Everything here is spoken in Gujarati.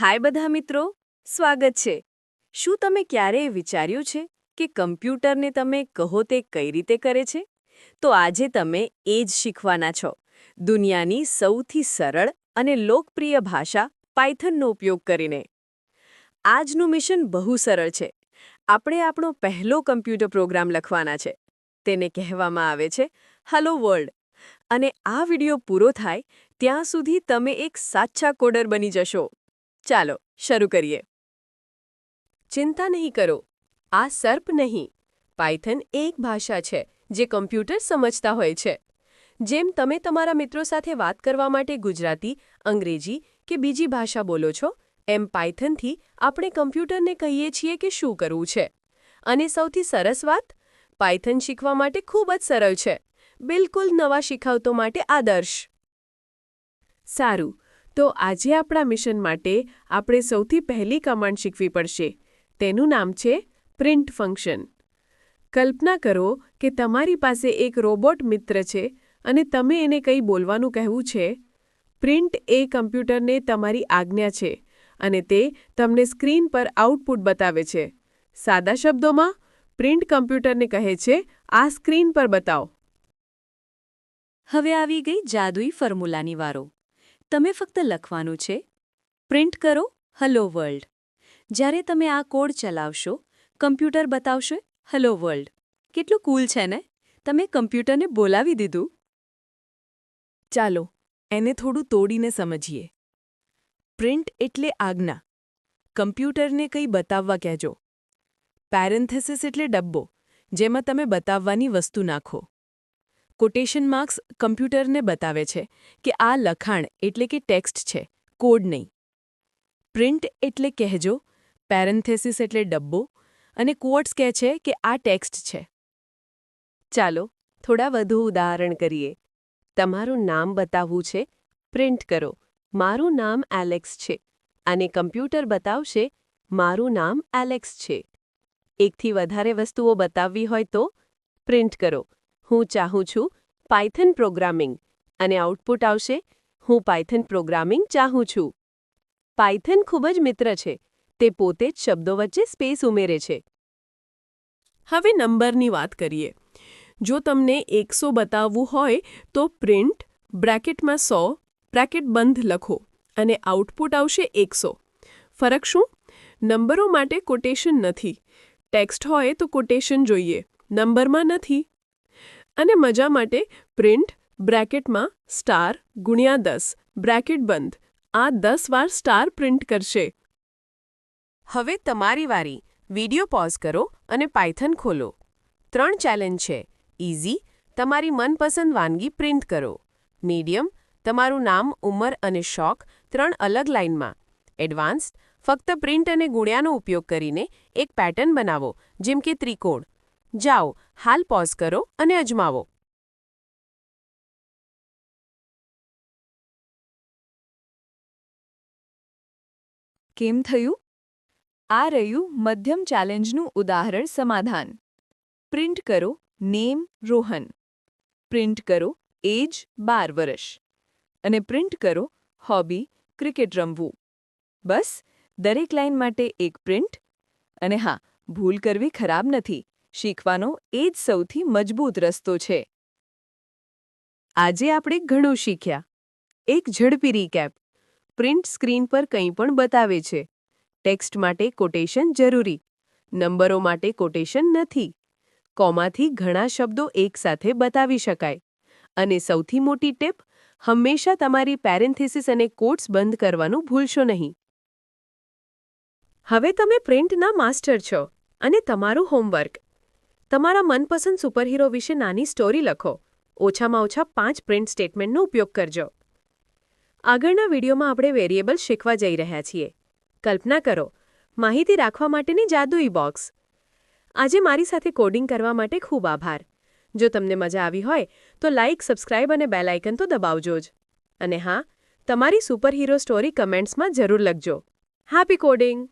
હાય બધા મિત્રો, સ્વાગત છે. શું તમે ક્યારેય વિચાર્યું છે કે કમ્પ્યુટરને તમે કહો તે કઈ રીતે કરે છે? તો આજે તમે એ જ શીખવાના છો. દુનિયાની સૌથી સરળ અને લોકપ્રિય ભાષા પાયથનનો ઉપયોગ કરીને. આજનું મિશન બહુ સરળ છે. આપણે આપણો પહેલો કમ્પ્યુટર પ્રોગ્રામ લખવાના છે. તેને કહેવામાં આવે છે હલો વર્લ્ડ અને આ વિડિયો પૂરો થાય ત્યાં સુધી તમે એક સાચા કોડર બની જશો. ચાલો, શરૂ કરીએ. ચિંતા નહીં કરો. આ સર્પ નહીં. પાયથન એક ભાષા છે, જે કમ્પ્યુટર સમજતા હોય છે. જેમ તમે તમારા મિત્રો સાથે વાત કરવા માટે ગુજરાતી, અંગ્રેજી કે બીજી ભાષા બોલો છો, એમ પાયથનથી આપણે કમ્પ્યુટરને કહીએ છીએ કે શું કરવું છે. અને સૌથી સરસ વાત, પાયથન શીખવા માટે ખૂબ જ સરળ છે. બિલકુલ નવા શીખવતો માટે આદર્શ. સારું. તો આજે આપણા મિશન માટે આપણે સૌથી પહેલી કમાન્ડ શીખવી પડશે. તેનું નામ છે પ્રિન્ટ ફંક્શન. કલ્પના કરો કે તમારી પાસે એક રોબોટ મિત્ર છે અને તમે એને કંઈ બોલવાનું કહેવું છે. પ્રિન્ટ એ કમ્પ્યુટરને તમારી આજ્ઞા છે અને તે તમને સ્ક્રીન પર આઉટપુટ બતાવે છે. સાદા શબ્દોમાં, પ્રિન્ટ કમ્પ્યુટરને કહે છે, આ સ્ક્રીન પર બતાવો. હવે આવી ગઈ જાદુઈ ફોર્મ્યુલાની વારો. તમે ફક્ત લખવાનું છે પ્રિન્ટ કરો હલો વર્લ્ડ જ્યારે તમે આ કોડ ચલાવશો કમ્પ્યુટર બતાવશે હલો વર્લ્ડ કેટલું કૂલ છે ને? તમે કમ્પ્યુટરને બોલાવી દીધું. ચાલો, એને થોડું તોડીને સમજીએ. પ્રિન્ટ એટલે આજ્ઞા. કમ્પ્યુટરને કંઈ બતાવવા કહેજો. પેરેન્થેસિસ એટલે ડબ્બો, જેમાં તમે બતાવવાની વસ્તુ નાખો. કોટેશન માર્ક્સ કમ્પ્યુટરને બતાવે છે કે આ લખાણ એટલે કે ટેક્સ્ટ છે, કોડ નહીં. પ્રિન્ટ એટલે કહેજો પેરેન્થેસિસ એટલે ડબ્બો અને કોટ્સ કહે છે કે આ ટેક્સ્ટ છે. ચાલો થોડા વધુ ઉદાહરણ કરીએ. તમારું નામ બતાવવું છે, પ્રિન્ટ કરો. મારું નામ એલેક્સ છે અને કમ્પ્યુટર બતાવશે, મારું નામ એલેક્સ છે. એકથી વધારે વસ્તુઓ બતાવવી હોય તો પ્રિન્ટ કરો. હું ચાહું છું પાયથન પ્રોગ્રામિંગ અને આઉટપુટ આવશે. હું પાયથન પ્રોગ્રામિંગ ચાહું છું. પાયથન ખૂબ જ મિત્ર છે. તે પોતે જ શબ્દો વચ્ચે સ્પેસ ઉમેરે છે. હવે નંબરની વાત કરીએ. જો તમને એકસો બતાવવું હોય તો પ્રિન્ટ બ્રેકેટમાં સો, બ્રેકેટ બંધ લખો અને આઉટપુટ આવશે એકસો. ફરક શું? નંબરો માટે કોટેશન નથી. ટેક્સ્ટ હોય તો કોટેશન જોઈએ. નંબરમાં નથી. અને મજા માટે પ્રિન્ટ, બ્રેકેટમાં સ્ટાર, ગુણ્યા દસ, બ્રેકેટ બંધ. આ દસ વાર સ્ટાર પ્રિન્ટ કરશે. હવે તમારી વારી. વિડિયો પોઝ કરો અને પાયથન ખોલો. ત્રણ ચેલેન્જ છે. ઇઝી તમારી મનપસંદ વાનગી પ્રિન્ટ કરો. મીડિયમ. તમારું નામ, ઉંમર અને શોખ ત્રણ અલગ લાઇનમાં. એડવાન્સ્ડ. ફક્ત પ્રિન્ટ અને ગુણ્યાનો ઉપયોગ કરીને એક પેટર્ન બનાવો, જેમ કે ત્રિકોણ. જાઓ, હાલ પોઝ કરો અને અજમાવો. કેમ થયું? આ રહ્યું મધ્યમ ચેલેન્જનું ઉદાહરણ સમાધાન. પ્રિન્ટ કરો નેમ રોહન. પ્રિન્ટ કરો એજ બાર વર્ષ. અને પ્રિન્ટ કરો હોબી ક્રિકેટ રમવું. બસ, દરેક લાઇન માટે એક પ્રિન્ટ. અને હા, ભૂલ કરવી ખરાબ નથી. શીખવાનો એ જ સૌથી મજબૂત રસ્તો છે. આજે આપણે ઘણું શીખ્યા. એક ઝડપી રીકેપ પ્રિન્ટ સ્ક્રીન પર કંઈ પણ બતાવે છે. ટેક્સ્ટ માટે કોટેશન જરૂરી. નંબરો માટે કોટેશન નથી. કોમાથી ઘણા શબ્દો એકસાથે બતાવી શકાય. અને સૌથી મોટી ટીપ, હંમેશા તમારી પેરેન્થેસિસ અને કોટ્સ બંધ કરવાનું ભૂલશો નહીં. હવે તમે પ્રિન્ટના માસ્ટર છો અને તમારું હોમવર્ક તમારા મનપસંદ સુપરહીરો વિશે નાની સ્ટોરી લખો. ઓછામાં ઓછા પાંચ પ્રિન્ટ સ્ટેટમેન્ટનો ઉપયોગ કરજો. આગળના વિડીયોમાં આપણે વેરિયેબલ શીખવા જઈ રહ્યા છીએ. કલ્પના કરો, માહિતી રાખવા માટેની જાદુઈ બોક્સ આજે મારી સાથે કોડિંગ કરવા માટે ખૂબ આભાર. જો તમને મજા આવી હોય, તો લાઇક સબસ્ક્રાઇબ અને બેલ આઇકન તો દબાવજો જ. અને હા, તમારી સુપરહીરો સ્ટોરી કમેન્ટ્સમાં જરૂર લખજો. Happy coding